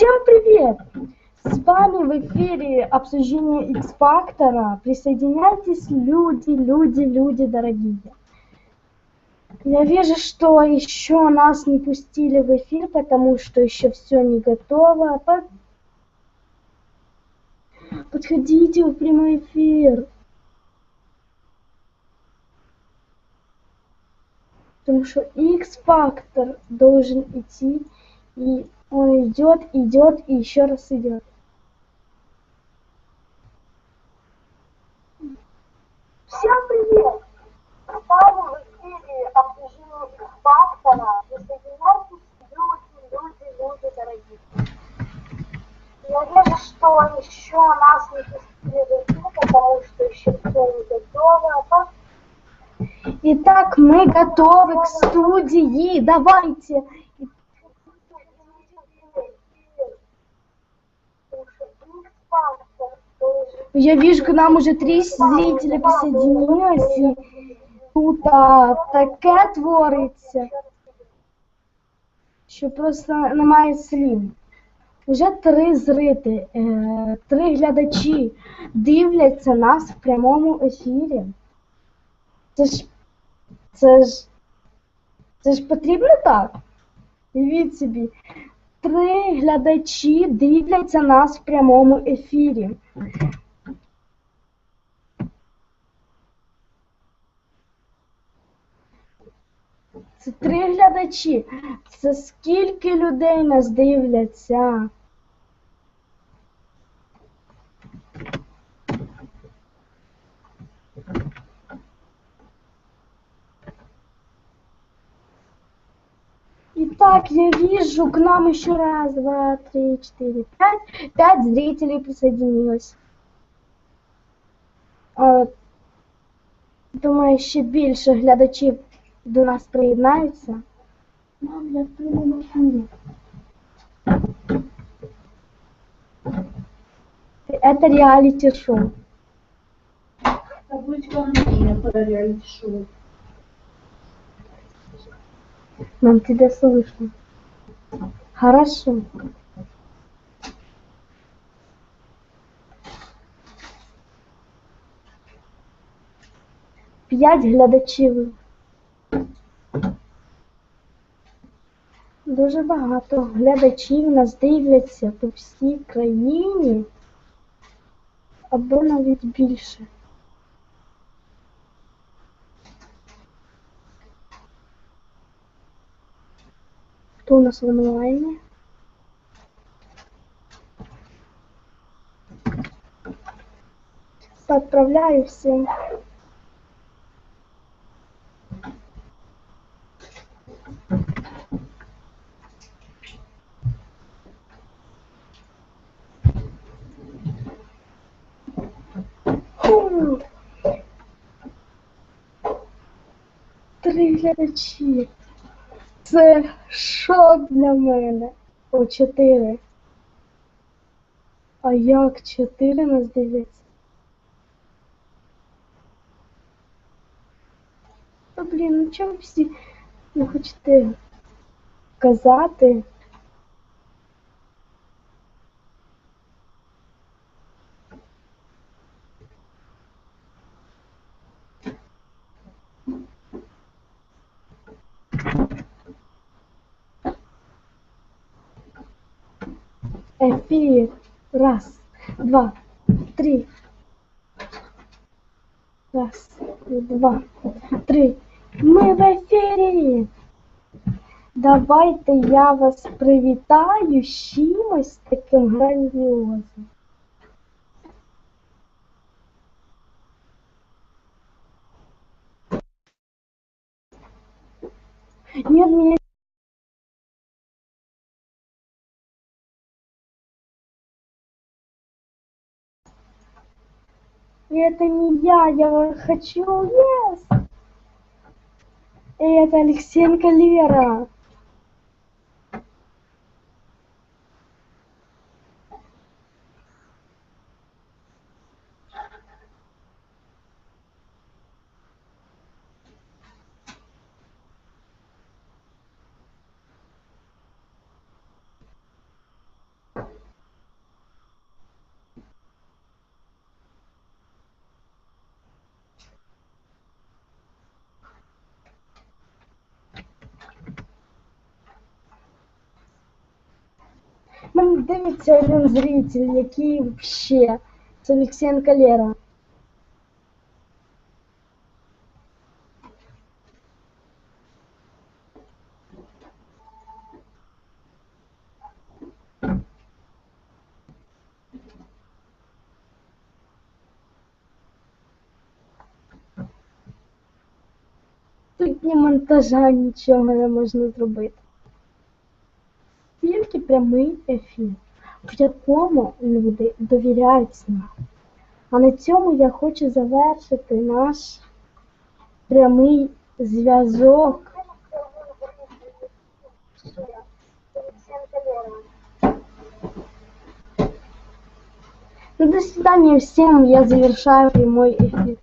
Всем привет! С вами в эфире обсуждение X-фактора. Присоединяйтесь, люди, люди, люди дорогие. Я вижу, что еще нас не пустили в эфир, потому что еще все не готово. Под... Подходите в прямой эфир. Потому что X-фактор должен идти и он идет, идет и еще раз идет. Всем привет! С вами в эфире обсуждение фактора. Присоединяйтесь, люди, люди, люди дорогие. Я вижу, что еще нас не пустили потому что еще все не готово. Итак, мы готовы к студии. Давайте. Я вижу, к нам уже три зрителя присоединилось, и тут а, таке твориться. Що просто немає слів. Вже три зрити, е, три глядачі дивляться нас в прямому ефірі. Це ж це ж це ж потрібно так? Дивіть собі. Три глядачі дивляться нас в прямому ефірі. Це три глядачі. Це скільки людей нас дивляться? Итак, я вижу, к нам еще раз, два, три, четыре, пять. Пять зрителей присоединилось. А, Думаю, ще більше глядачів до нас приєднаються. Мам, я в прямому ефірі. Это реалити-шоу. Табличка Антона про реалити-шоу. Нам тебя слышно. Хорошо. П'ять глядачів. Дуже багато глядачів нас дивляться по всій країні або навіть більше. Хто у нас в онлайні? Отправляю всем. Три глядачі. Це шок для мене. О, чотири. А як чотири нас дивляться? Та блін, ну чому всі не хочете казати? Эфир. Раз, два, три. Раз, два, три. Ми в ефірі. Давайте я вас привітаю з чимось таким грандіозним. Нет, меня Это не я, я хочу, yes. Это Алексеенко Лера. мене дивиться один зритель, який вообще. Це Олексієнко Лера. Тут ні монтажа, нічого не можна зробити. Прямий ефір, в якому люди довіряють нам. А на цьому я хочу завершити наш прямий зв'язок. Ну, до свидания всем, я завершаю прямой эфир.